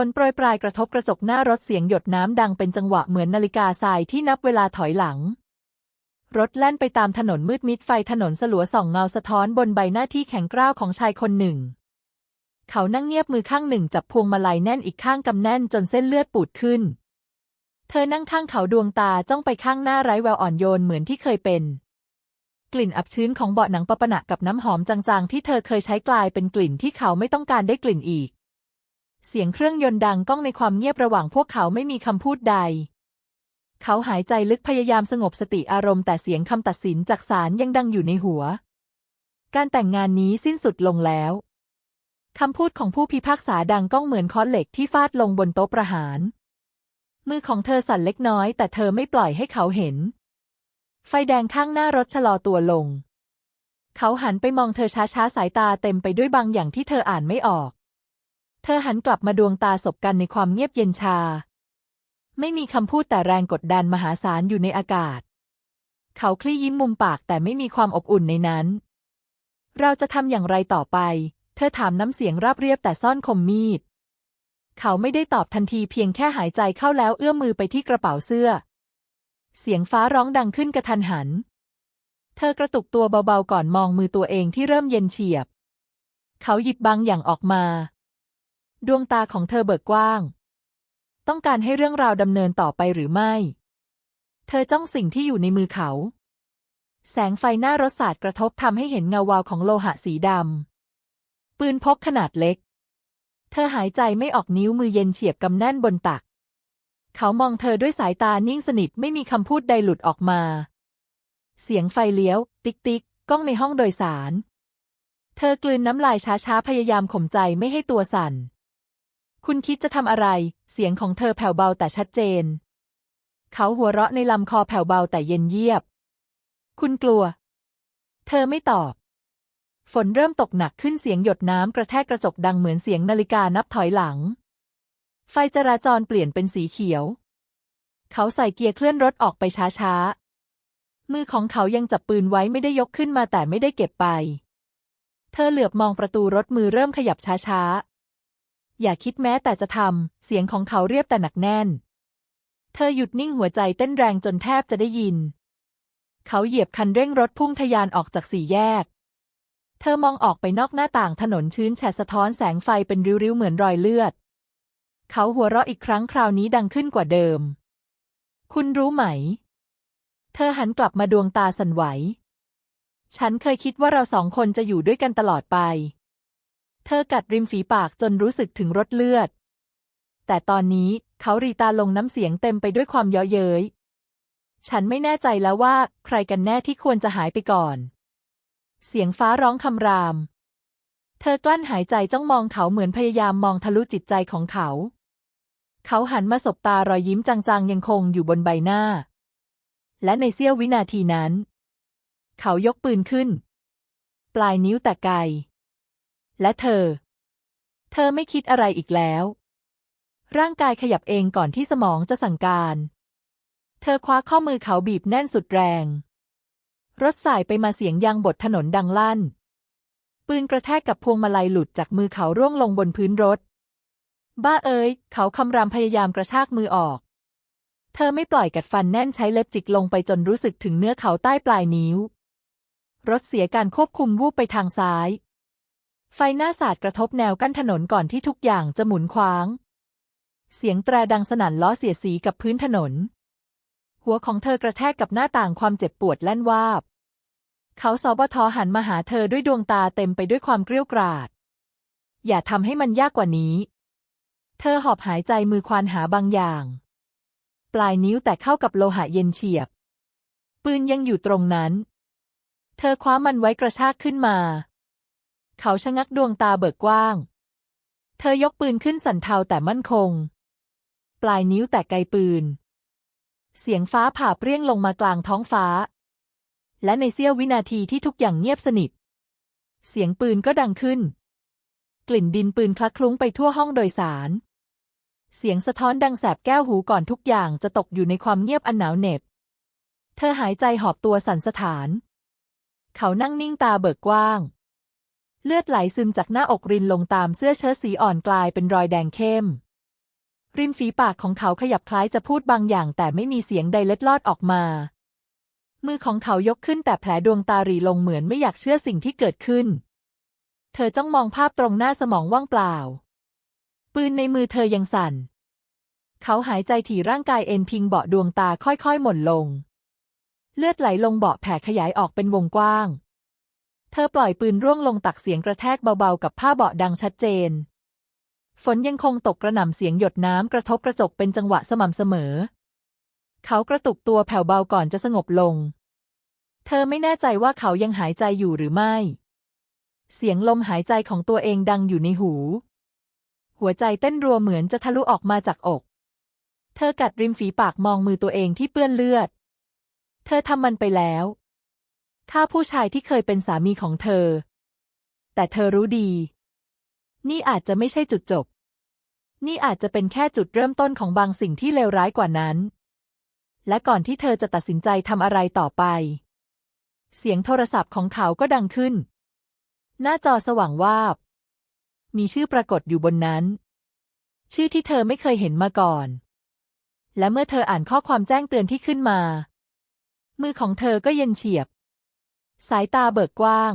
ฝนโปรยปลายกระทบกระจกหน้ารถเสียงหยดน้ำดังเป็นจังหวะเหมือนนาฬิกาทรายที่นับเวลาถอยหลัง รถแล่นไปตามถนนมืดมิดไฟถนนสลัวส่องเงาสะท้อนบนใบหน้าที่แข็งกร้าวของชายคนหนึ่ง เขานั่งเงียบมือข้างหนึ่งจับพวงมาลัยแน่นอีกข้างกำแน่นจนเส้นเลือดปูดขึ้น เธอนั่งข้างเขาดวงตาจ้องไปข้างหน้าไร้แววอ่อนโยนเหมือนที่เคยเป็น กลิ่นอับชื้นของเบาะหนังปะปะหนะกับน้ำหอมจางๆ ที่เธอเคยใช้กลายเป็นกลิ่นที่เขาไม่ต้องการได้กลิ่นอีก เสียงเครื่องยนต์ดังก้องในความเงียบระหว่างพวกเขาไม่มีคำพูดใด เขาหายใจลึกพยายามสงบสติอารมณ์แต่เสียงคำตัดสินจากศาลยังดังอยู่ในหัว การแต่งงานนี้สิ้นสุดลงแล้วคำพูดของผู้พิพากษาดังก้องเหมือนค้อนเหล็กที่ฟาดลงบนโต๊ะประหาร มือของเธอสั่นเล็กน้อย แต่เธอไม่ปล่อยให้เขาเห็น ไฟแดงข้างหน้ารถชะลอตัวลง เขาหันไปมองเธอช้าๆสายตาเต็มไปด้วยบางอย่างที่เธออ่านไม่ออก เธอหันกลับมาดวงตาสบกันในความเงียบเย็นชา ไม่มีคำพูดแต่แรงกดดันมหาศาลอยู่ในอากาศ เขาคลี่ยิ้มมุมปากแต่ไม่มีความอบอุ่นในนั้น เราจะทำอย่างไรต่อไป เธอถามน้ำเสียงราบเรียบแต่ซ่อนคมมีด เขาไม่ได้ตอบทันทีเพียงแค่หายใจเข้าแล้วเอื้อมมือไปที่กระเป๋าเสื้อ เสียงฟ้าร้องดังขึ้นกระทันหัน เธอกระตุกตัวเบาๆก่อนมองมือตัวเองที่เริ่มเย็นเฉียบ เขาหยิบบางอย่างออกมา ดวงตาของเธอเบิกกว้าง ต้องการให้เรื่องราวดำเนินต่อไปหรือไม่ เธอจ้องสิ่งที่อยู่ในมือเขา แสงไฟหน้ารถสาดกระทบทำให้เห็นเงาวาวของโลหะสีดำ ปืนพกขนาดเล็ก เธอหายใจไม่ออกนิ้วมือเย็นเฉียบกำแน่นบนตัก เขามองเธอด้วยสายตานิ่งสนิทไม่มีคำพูดใดหลุดออกมา เสียงไฟเลี้ยว ติ๊กติ๊กกล้องในห้องโดยสาร เธอกลืนน้ำลายช้าๆ พยายามข่มใจไม่ให้ตัวสั่น คุณคิดจะทำอะไร เสียงของเธอแผ่วเบาแต่ชัดเจน เขาหัวเราะในลำคอแผ่วเบาแต่เย็นเยียบ คุณกลัว เธอไม่ตอบ ฝนเริ่มตกหนักขึ้นเสียงหยดน้ำกระแทกกระจกดังเหมือนเสียงนาฬิกานับถอยหลัง ไฟจราจรเปลี่ยนเป็นสีเขียว เขาใส่เกียร์เคลื่อนรถออกไปช้าๆ มือของเขายังจับปืนไว้ไม่ได้ยกขึ้นมาแต่ไม่ได้เก็บไป เธอเหลือบมองประตูรถมือเริ่มขยับช้าๆ อย่าคิดแม้แต่จะทำ เสียงของเขาเรียบแต่หนักแน่น เธอหยุดนิ่งหัวใจเต้นแรงจนแทบจะได้ยิน เขาเหยียบคันเร่งรถพุ่งทะยานออกจากสี่แยก เธอมองออกไปนอกหน้าต่างถนนชื้นแฉะสะท้อนแสงไฟเป็นริ้วๆเหมือนรอยเลือด เขาหัวเราะอีกครั้งคราวนี้ดังขึ้นกว่าเดิม คุณรู้ไหม เธอหันกลับมาดวงตาสั่นไหว ฉันเคยคิดว่าเราสองคนจะอยู่ด้วยกันตลอดไป เธอกัดริมฝีปากจนรู้สึกถึงรสเลือด แต่ตอนนี้เขารีตาลงน้ำเสียงเต็มไปด้วยความเย้อเย้ย ฉันไม่แน่ใจแล้วว่าใครกันแน่ที่ควรจะหายไปก่อน เสียงฟ้าร้องคำราม เธอกลั้นหายใจจ้องมองเขาเหมือนพยายามมองทะลุจิตใจของเขา เขาหันมาสบตารอยยิ้มจางๆยังคงอยู่บนใบหน้า และในเสี้ยววินาทีนั้น เขายกปืนขึ้น ปลายนิ้วแต่ไกล และเธอ เธอไม่คิดอะไรอีกแล้ว ร่างกายขยับเองก่อนที่สมองจะสั่งการ เธอคว้าข้อมือเขาบีบแน่นสุดแรง รถสายไปมาเสียงยางบดถนนดังลั่น ปืนกระแทกกับพวงมาลัยหลุดจากมือเขาร่วงลงบนพื้นรถ บ้าเอ๋ย เขาคำรามพยายามกระชากมือออก เธอไม่ปล่อยกัดฟันแน่นใช้เล็บจิกลงไปจนรู้สึกถึงเนื้อเขาใต้ปลายนิ้ว รถเสียการควบคุมวูบไปทางซ้าย ไฟหน้าสาดกระทบแนวกั้นถนนก่อนที่ทุกอย่างจะหมุนคว้าง เสียงแตรดังสนั่นล้อเสียสีกับพื้นถนน หัวของเธอกระแทกกับหน้าต่างความเจ็บปวดแล่นวาบ เขาสบทหันมาหาเธอด้วยดวงตาเต็มไปด้วยความเกรี้ยวกราด อย่าทำให้มันยากกว่านี้ เธอหอบหายใจมือควานหาบางอย่าง ปลายนิ้วแตะเข้ากับโลหะเย็นเฉียบ ปืนยังอยู่ตรงนั้น เธอคว้ามันไว้กระชากขึ้นมา เขาชะงักดวงตาเบิกกว้าง เธอยกปืนขึ้นสั่นเทาแต่มั่นคง ปลายนิ้วแตะไกปืน เสียงฟ้าผ่าเปรี้ยงลงมากลางท้องฟ้า และในเสี้ยววินาทีที่ทุกอย่างเงียบสนิท เสียงปืนก็ดังขึ้น กลิ่นดินปืนคลักคลุ้งไปทั่วห้องโดยสาร เสียงสะท้อนดังแสบแก้วหูก่อนทุกอย่างจะตกอยู่ในความเงียบอันหนาวเหน็บ เธอหายใจหอบตัวสั่นสะท้าน เขานั่งนิ่งตาเบิกกว้าง เลือดไหลซึมจากหน้าอกรินลงตามเสื้อเชิ้ตสีอ่อนกลายเป็นรอยแดงเข้ม ริมฝีปากของเขาขยับคล้ายจะพูดบางอย่าง แต่ไม่มีเสียงใดเล็ดลอดออกมา มือของเขายกขึ้นแต่แผลดวงตาหรีลงเหมือนไม่อยากเชื่อสิ่งที่เกิดขึ้น เธอจ้องมองภาพตรงหน้าสมองว่างเปล่า ปืนในมือเธอยังสั่น เขาหายใจถี่ร่างกายเอ็นพิงเบาะดวงตาค่อยๆ หม่นลง เลือดไหลลงเบาะแผ่ขยายออกเป็นวงกว้าง ธอปล่อยปืนร่วงลงตักเสียงกระแทกเบาๆ กับผ้าเบาะดังชัดเจน ฝนยังคงตกกระหน่ำเสียงหยดน้ำกระทบกระจกเป็นจังหวะสม่ำเสมอ เขากระตุกตัวแผ่วเบาก่อนจะสงบลง เธอไม่แน่ใจว่าเขายังหายใจอยู่หรือไม่ เสียงลมหายใจของตัวเองดังอยู่ในหู หัวใจเต้นรัวเหมือนจะทะลุออกมาจากอก เธอกัดริมฝีปากมองมือตัวเองที่เปื้อนเลือด เธอทำมันไปแล้ว ฆ่าผู้ชายที่เคยเป็นสามีของเธอ แต่เธอรู้ดี นี่อาจจะไม่ใช่จุดจบ นี่อาจจะเป็นแค่จุดเริ่มต้นของบางสิ่งที่เลวร้ายกว่านั้น และก่อนที่เธอจะตัดสินใจทำอะไรต่อไป เสียงโทรศัพท์ของเขาก็ดังขึ้น หน้าจอสว่างวาบ มีชื่อปรากฏอยู่บนนั้น ชื่อที่เธอไม่เคยเห็นมาก่อน และเมื่อเธออ่านข้อความแจ้งเตือนที่ขึ้นมา มือของเธอก็เย็นเฉียบ สายตาเบิกกว้าง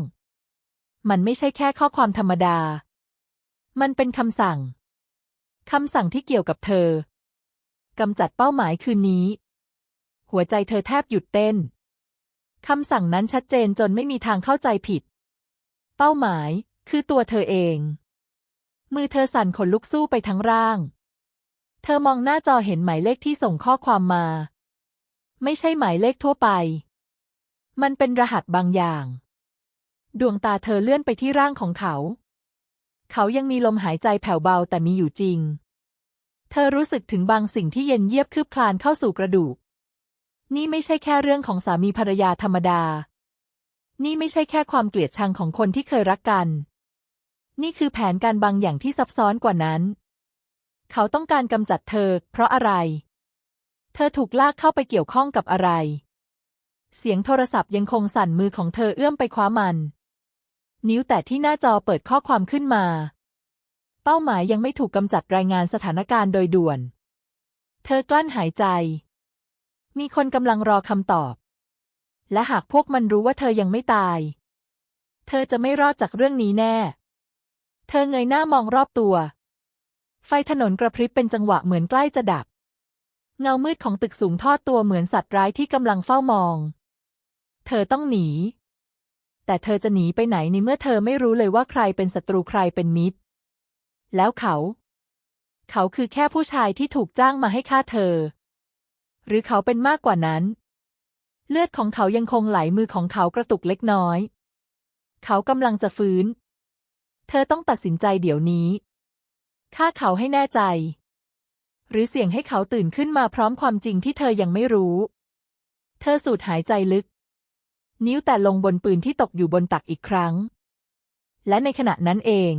มันไม่ใช่แค่ข้อความธรรมดา มันเป็นคำสั่ง คำสั่งที่เกี่ยวกับเธอกำจัดเป้าหมายคืนนี้ หัวใจเธอแทบหยุดเต้น คำสั่งนั้นชัดเจนจนไม่มีทางเข้าใจผิด เป้าหมายคือตัวเธอเอง มือเธอสั่นขนลุกสู้ไปทั้งร่าง เธอมองหน้าจอเห็นหมายเลขที่ส่งข้อความมา ไม่ใช่หมายเลขทั่วไป มันเป็นรหัสบางอย่าง ดวงตาเธอเลื่อนไปที่ร่างของเขา เขายังมีลมหายใจแผ่วเบาแต่มีอยู่จริง เธอรู้สึกถึงบางสิ่งที่เย็นเยียบคืบคลานเข้าสู่กระดูก นี่ไม่ใช่แค่เรื่องของสามีภรรยาธรรมดา นี่ไม่ใช่แค่ความเกลียดชังของคนที่เคยรักกัน นี่คือแผนการบางอย่างที่ซับซ้อนกว่านั้น เขาต้องการกำจัดเธอ เพราะอะไร เธอถูกลากเข้าไปเกี่ยวข้องกับอะไร เสียงโทรศัพท์ยังคงสั่นมือของเธอเอื้อมไปคว้ามัน นิ้วแต่ที่หน้าจอเปิดข้อความขึ้นมา เป้าหมายยังไม่ถูกกำจัดรายงานสถานการณ์โดยด่วน เธอกลั้นหายใจ มีคนกำลังรอคำตอบ และหากพวกมันรู้ว่าเธอยังไม่ตาย เธอจะไม่รอดจากเรื่องนี้แน่ เธอเงยหน้ามองรอบตัว ไฟถนนกระพริบเป็นจังหวะเหมือนใกล้จะดับเงามืดของตึกสูงทอดตัวเหมือนสัตว์ร้ายที่กำลังเฝ้ามอง เธอต้องหนี แต่เธอจะหนีไปไหนในเมื่อเธอไม่รู้เลยว่าใครเป็นศัตรูใครเป็นมิตร แล้วเขา เขาคือแค่ผู้ชายที่ถูกจ้างมาให้ฆ่าเธอ หรือเขาเป็นมากกว่านั้น เลือดของเขายังคงไหลมือของเขากระตุกเล็กน้อย เขากำลังจะฟื้น เธอต้องตัดสินใจเดี๋ยวนี้ฆ่าเขาให้แน่ใจ หรือเสี่ยงให้เขาตื่นขึ้นมาพร้อมความจริงที่เธอยังไม่รู้ เธอสูดหายใจลึก นิ้วแต่ลงบนปืนที่ตกอยู่บนตักอีกครั้ง และในขณะนั้นเอง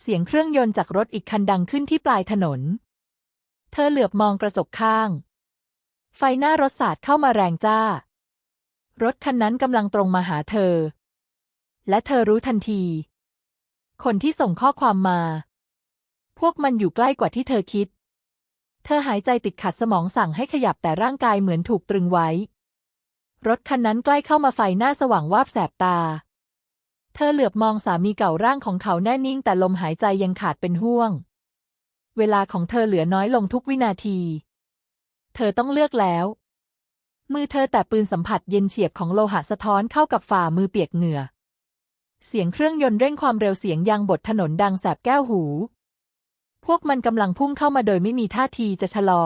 เสียงเครื่องยนต์จากรถอีกคันดังขึ้นที่ปลายถนน เธอเหลือบมองกระจกข้าง ไฟหน้ารถสาดเข้ามาแรงจ้า รถคันนั้นกำลังตรงมาหาเธอ และเธอรู้ทันที คนที่ส่งข้อความมา พวกมันอยู่ใกล้กว่าที่เธอคิด เธอหายใจติดขัดสมองสั่งให้ขยับแต่ร่างกายเหมือนถูกตรึงไว้ รถคันนั้นใกล้เข้ามาไฟหน้าสว่างวาบแสบตา เธอเหลือบมองสามีเก่าร่างของเขาแน่นิ่ง แต่ลมหายใจยังขาดเป็นห่วง เวลาของเธอเหลือน้อยลงทุกวินาที เธอต้องเลือกแล้ว มือเธอแต่ปืนสัมผัสเย็นเฉียบของโลหะสะท้อนเข้ากับฝ่ามือเปียกเหงื่อ เสียงเครื่องยนต์เร่งความเร็วเสียงยางบดถนนดังแสบแก้วหู พวกมันกำลังพุ่งเข้ามาโดยไม่มีท่าทีจะชะลอ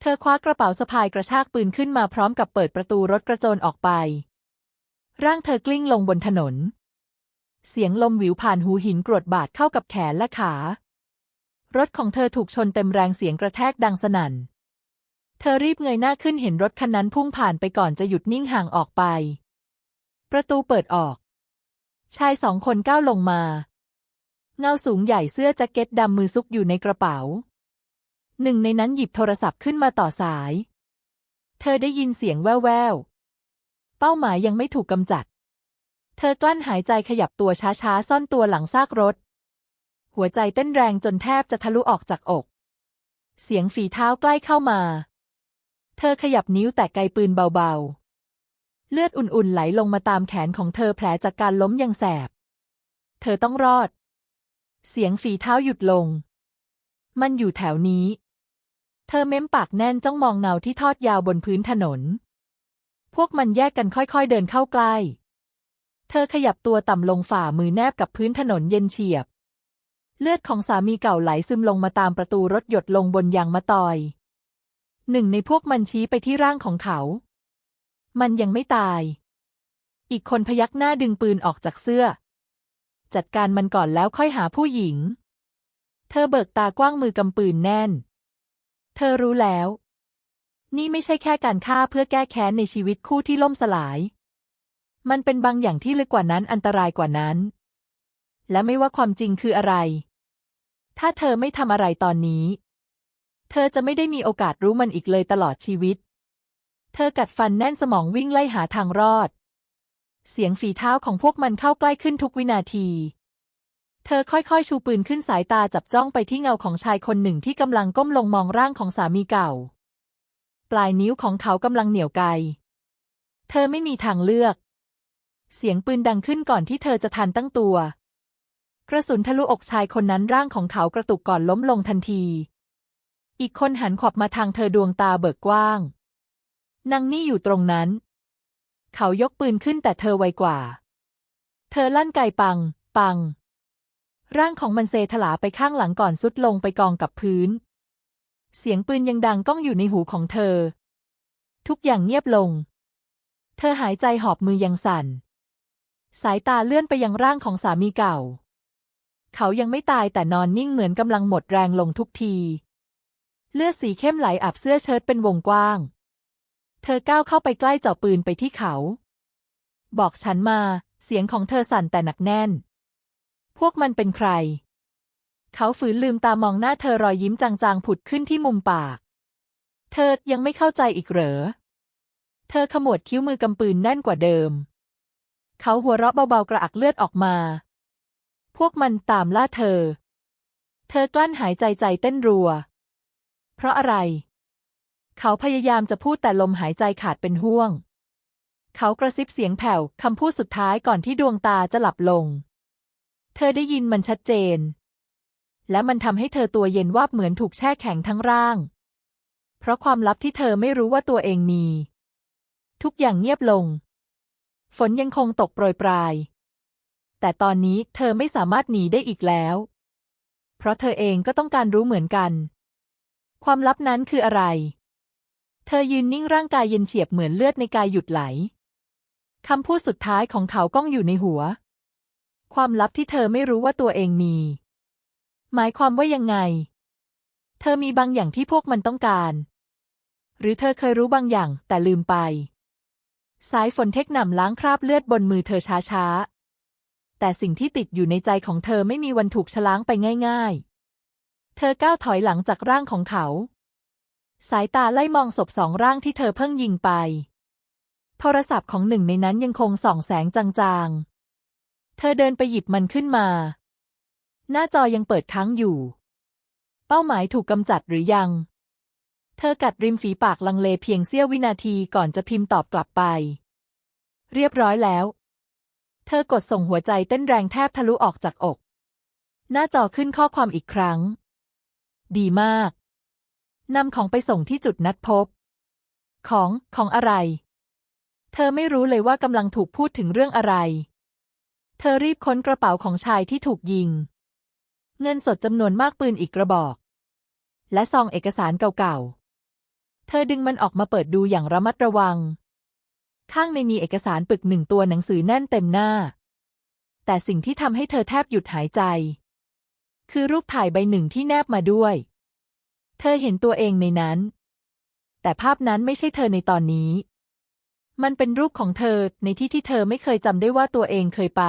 เธอคว้ากระเป๋าสะพายกระชากปืนขึ้นมาพร้อมกับเปิดประตูรถกระโจนออกไป ร่างเธอกลิ้งลงบนถนน เสียงลมหวิวผ่านหูหินกรวดบาดเข้ากับแขนและขา รถของเธอถูกชนเต็มแรงเสียงกระแทกดังสนั่น เธอรีบเงยหน้าขึ้นเห็นรถคันนั้นพุ่งผ่านไปก่อนจะหยุดนิ่งห่างออกไป ประตูเปิดออก ชายสองคนก้าวลงมา เงาสูงใหญ่เสื้อแจ็คเก็ตดำมือซุกอยู่ในกระเป๋า หนึ่งในนั้นหยิบโทรศัพท์ขึ้นมาต่อสาย เธอได้ยินเสียงแว่วๆ เป้าหมายยังไม่ถูกกำจัด เธอกลั้นหายใจขยับตัวช้าๆ ซ่อนตัวหลังซากรถ หัวใจเต้นแรงจนแทบจะทะลุออกจากอก เสียงฝีเท้าใกล้เข้ามา เธอขยับนิ้วแต่ไกลปืนเบาๆ เลือดอุ่นๆ ไหลลงมาตามแขนของเธอแผลจากการล้มยังแสบ เธอต้องรอด เสียงฝีเท้าหยุดลง มันอยู่แถวนี้ เธอเม้มปากแน่นจ้องมองเงาที่ทอดยาวบนพื้นถนน พวกมันแยกกันค่อยๆเดินเข้าใกล้ เธอขยับตัวต่ำลงฝ่ามือแนบกับพื้นถนนเย็นเฉียบ เลือดของสามีเก่าไหลซึมลงมาตามประตูรถหยดลงบนยางมะตอย หนึ่งในพวกมันชี้ไปที่ร่างของเขา มันยังไม่ตาย อีกคนพยักหน้าดึงปืนออกจากเสื้อ จัดการมันก่อนแล้วค่อยหาผู้หญิง เธอเบิกตากว้างมือกำปืนแน่น เธอรู้แล้ว นี่ไม่ใช่แค่การฆ่าเพื่อแก้แค้นในชีวิตคู่ที่ล่มสลาย มันเป็นบางอย่างที่ลึกกว่านั้นอันตรายกว่านั้น และไม่ว่าความจริงคืออะไร ถ้าเธอไม่ทำอะไรตอนนี้ เธอจะไม่ได้มีโอกาสรู้มันอีกเลยตลอดชีวิต เธอกัดฟันแน่นสมองวิ่งไล่หาทางรอด เสียงฝีเท้าของพวกมันเข้าใกล้ขึ้นทุกวินาที เธอค่อยๆ ชูปืนขึ้นสายตาจับจ้องไปที่เงาของชายคนหนึ่งที่กำลังก้มลงมองร่างของสามีเก่า ปลายนิ้วของเขากำลังเหนียวไกเธอไม่มีทางเลือก เสียงปืนดังขึ้นก่อนที่เธอจะทันตั้งตัว กระสุนทะลุอกชายคนนั้นร่างของเขากระตุกก่อนล้มลงทันที อีกคนหันขวับมาทางเธอดวงตาเบิกกว้างนางนี่อยู่ตรงนั้น เขายกปืนขึ้นแต่เธอไวกว่า เธอลั่นไกปัง ปัง ร่างของมันเซถลาไปข้างหลังก่อนสุดลงไปกองกับพื้น เสียงปืนยังดังก้องอยู่ในหูของเธอ ทุกอย่างเงียบลง เธอหายใจหอบมือยังสั่น สายตาเลื่อนไปยังร่างของสามีเก่า เขายังไม่ตายแต่นอนนิ่งเหมือนกำลังหมดแรงลงทุกที เลือดสีเข้มไหลอาบเสื้อเชิ้ตเป็นวงกว้าง เธอก้าวเข้าไปใกล้เจาะปืนไปที่เขา บอกฉันมา เสียงของเธอสั่นแต่หนักแน่น พวกมันเป็นใคร เขาฝืนลืมตามองหน้าเธอรอยยิ้มจางๆผุดขึ้นที่มุมปาก เธอยังไม่เข้าใจอีกเหรอ เธอขมวดคิ้วมือกำปืนแน่นกว่าเดิม เขาหัวเราะเบาๆกระอักเลือดออกมา พวกมันตามล่าเธอ เธอกลั้นหายใจใจเต้นรัว เพราะอะไร เขาพยายามจะพูดแต่ลมหายใจขาดเป็นห่วงเขากระซิบเสียงแผ่วคำพูดสุดท้ายก่อนที่ดวงตาจะหลับลง เธอได้ยินมันชัดเจน และมันทำให้เธอตัวเย็นวาบเหมือนถูกแช่แข็งทั้งร่าง เพราะความลับที่เธอไม่รู้ว่าตัวเองมี ทุกอย่างเงียบลง ฝนยังคงตกโปรยปลาย แต่ตอนนี้เธอไม่สามารถหนีได้อีกแล้ว เพราะเธอเองก็ต้องการรู้เหมือนกัน ความลับนั้นคืออะไร เธอยืนนิ่งร่างกายเย็นเฉียบเหมือนเลือดในกายหยุดไหลคำพูดสุดท้ายของเขาก้องอยู่ในหัว ความลับที่เธอไม่รู้ว่าตัวเองมี หมายความว่ายังไง เธอมีบางอย่างที่พวกมันต้องการ หรือเธอเคยรู้บางอย่างแต่ลืมไป สายฝนเทคหนำล้างคราบเลือดบนมือเธอช้าๆ แต่สิ่งที่ติดอยู่ในใจของเธอไม่มีวันถูกชล้างไปง่าย ๆ เธอก้าวถอยหลังจากร่างของเขา สายตาไล่มองศพสองร่างที่เธอเพิ่งยิงไป โทรศัพท์ของหนึ่งในนั้นยังคงส่องแสงจางๆ เธอเดินไปหยิบมันขึ้นมา หน้าจอยังเปิดค้างอยู่ เป้าหมายถูกกำจัดหรือยัง เธอกัดริมฝีปากลังเลเพียงเสี้ยววินาทีก่อนจะพิมพ์ตอบกลับไป เรียบร้อยแล้ว เธอกดส่งหัวใจเต้นแรงแทบทะลุออกจากอก หน้าจอขึ้นข้อความอีกครั้ง ดีมากนำของไปส่งที่จุดนัดพบ ของ ของอะไร เธอไม่รู้เลยว่ากำลังถูกพูดถึงเรื่องอะไร ธอรีบค้นกระเป๋าของชายที่ถูกยิง เงินสดจำนวนมากปืนอีกกระบอก และซองเอกสารเก่าๆ เธอดึงมันออกมาเปิดดูอย่างระมัดระวัง ข้างในมีเอกสารปึกหนึ่งตัวหนังสือแน่นเต็มหน้า แต่สิ่งที่ทำให้เธอแทบหยุดหายใจ คือรูปถ่ายใบหนึ่งที่แนบมาด้วย เธอเห็นตัวเองในนั้น แต่ภาพนั้นไม่ใช่เธอในตอนนี้ มันเป็นรูปของเธอในที่ที่เธอไม่เคยจำได้ว่าตัวเองเคยไป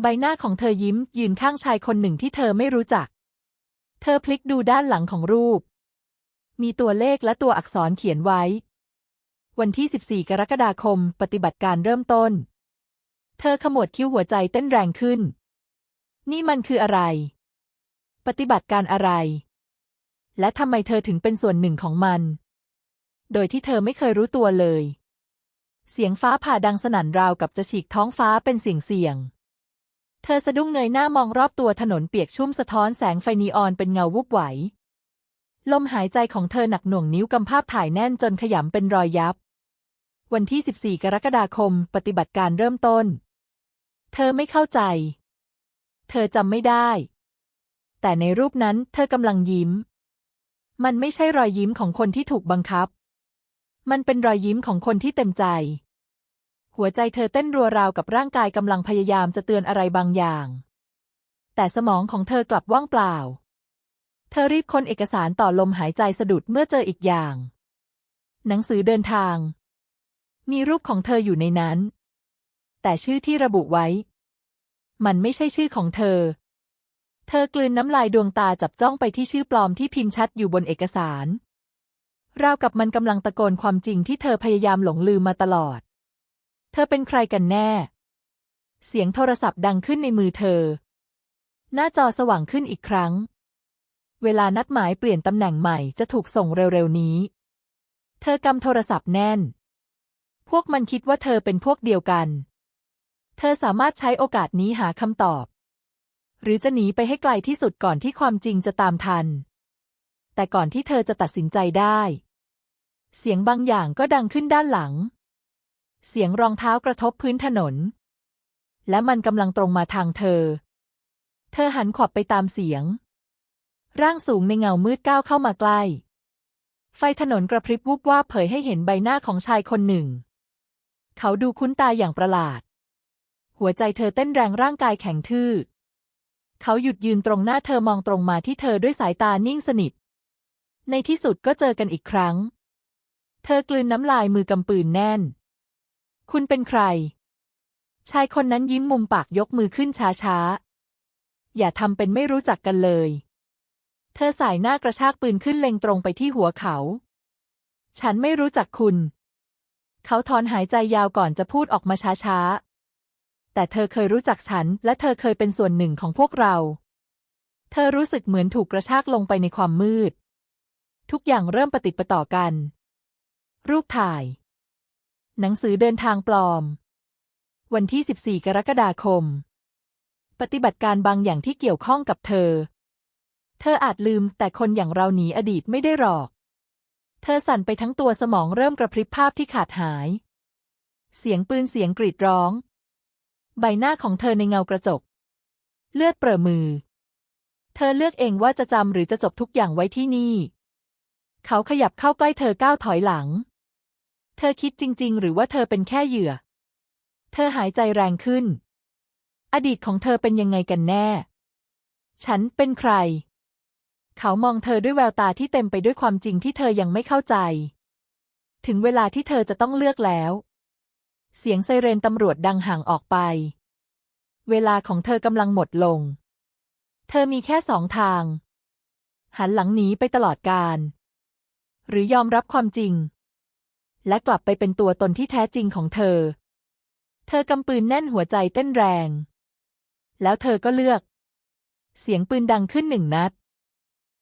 ใบหน้าของเธอยิ้มยืนข้างชายคนหนึ่งที่เธอไม่รู้จัก เธอพลิกดูด้านหลังของรูป มีตัวเลขและตัวอักษรเขียนไว้ วันที่ 14 กรกฎาคม ปฏิบัติการเริ่มต้น เธอขมวดคิ้วหัวใจเต้นแรงขึ้น นี่มันคืออะไร ปฏิบัติการอะไร และทำไมเธอถึงเป็นส่วนหนึ่งของมัน โดยที่เธอไม่เคยรู้ตัวเลย เสียงฟ้าผ่าดังสนั่นราวกับจะฉีกท้องฟ้าเป็นเสียงเสียง เธอสะดุ้งเงยหน้ามองรอบตัวถนนเปียกชุ่มสะท้อนแสงไฟนีออนเป็นเงาวุบไหว ลมหายใจของเธอหนักหน่วงนิ้วกำภาพถ่ายแน่นจนขยำเป็นรอยยับ วันที่ 14 กรกฎาคม ปฏิบัติการเริ่มต้น เธอไม่เข้าใจ เธอจำไม่ได้ แต่ในรูปนั้นเธอกำลังยิ้ม มันไม่ใช่รอยยิ้มของคนที่ถูกบังคับ มันเป็นรอยยิ้มของคนที่เต็มใจ หัวใจเธอเต้นรัวราวกับร่างกายกำลังพยายามจะเตือนอะไรบางอย่าง แต่สมองของเธอกลับว่างเปล่า เธอรีบค้นเอกสารต่อลมหายใจสะดุดเมื่อเจออีกอย่าง หนังสือเดินทาง มีรูปของเธออยู่ในนั้น แต่ชื่อที่ระบุไว้ มันไม่ใช่ชื่อของเธอ เธอกลืนน้ำลายดวงตาจับจ้องไปที่ชื่อปลอมที่พิมพ์ชัดอยู่บนเอกสาร ราวกับมันกำลังตะโกนความจริงที่เธอพยายามหลงลืมมาตลอด เธอเป็นใครกันแน่ เสียงโทรศัพท์ดังขึ้นในมือเธอ หน้าจอสว่างขึ้นอีกครั้ง เวลานัดหมายเปลี่ยนตำแหน่งใหม่จะถูกส่งเร็วๆนี้ เธอกำโทรศัพท์แน่น พวกมันคิดว่าเธอเป็นพวกเดียวกัน เธอสามารถใช้โอกาสนี้หาคำตอบ หรือจะหนีไปให้ไกลที่สุดก่อนที่ความจริงจะตามทัน แต่ก่อนที่เธอจะตัดสินใจได้ เสียงบางอย่างก็ดังขึ้นด้านหลัง เสียงรองเท้ากระทบพื้นถนน และมันกำลังตรงมาทางเธอ เธอหันขวับไปตามเสียง ร่างสูงในเงามืดก้าวเข้ามาใกล้ ไฟถนนกระพริบวูบวาบเผยให้เห็นใบหน้าของชายคนหนึ่ง เขาดูคุ้นตาอย่างประหลาด หัวใจเธอเต้นแรงร่างกายแข็งทื่อเขาหยุดยืนตรงหน้าเธอมองตรงมาที่เธอด้วยสายตานิ่งสนิท ในที่สุดก็เจอกันอีกครั้ง เธอกลืนน้ำลายมือกำปืนแน่น คุณเป็นใคร ชายคนนั้นยิ้มมุมปากยกมือขึ้นช้าๆ อย่าทำเป็นไม่รู้จักกันเลย เธอสายหน้ากระชากปืนขึ้นเล็งตรงไปที่หัวเขา ฉันไม่รู้จักคุณ เขาถอนหายใจยาวก่อนจะพูดออกมาช้าๆ แต่เธอเคยรู้จักฉัน และเธอเคยเป็นส่วนหนึ่งของพวกเรา เธอรู้สึกเหมือนถูกกระชากลงไปในความมืด ทุกอย่างเริ่มปฏิประต่อกัน รูปถ่าย หนังสือเดินทางปลอม วันที่ 14 กรกฎาคม ปฏิบัติการบางอย่างที่เกี่ยวข้องกับเธอ เธออาจลืมแต่คนอย่างเราหนีอดีตไม่ได้หรอก เธอสั่นไปทั้งตัวสมองเริ่มกระพริบภาพที่ขาดหาย เสียงปืนเสียงกรีดร้อง ใบหน้าของเธอในเงากระจก เลือดเปรอะมือ เธอเลือกเองว่าจะจำหรือจะจบทุกอย่างไว้ที่นี่ เขาขยับเข้าใกล้เธอก้าวถอยหลัง เธอคิดจริง ๆ หรือว่าเธอเป็นแค่เหยื่อ เธอหายใจแรงขึ้น อดีตของเธอเป็นยังไงกันแน่ ฉันเป็นใคร เขามองเธอด้วยแววตาที่เต็มไปด้วยความจริงที่เธอยังไม่เข้าใจ ถึงเวลาที่เธอจะต้องเลือกแล้ว เสียงไซเรนตำรวจดังห่างออกไป เวลาของเธอกำลังหมดลง เธอมีแค่สองทาง หันหลังหนีไปตลอดกาล หรือยอมรับความจริง และกลับไปเป็นตัวตนที่แท้จริงของเธอ เธอกำปืนแน่นหัวใจเต้นแรง แล้วเธอก็เลือก เสียงปืนดังขึ้นหนึ่งนัด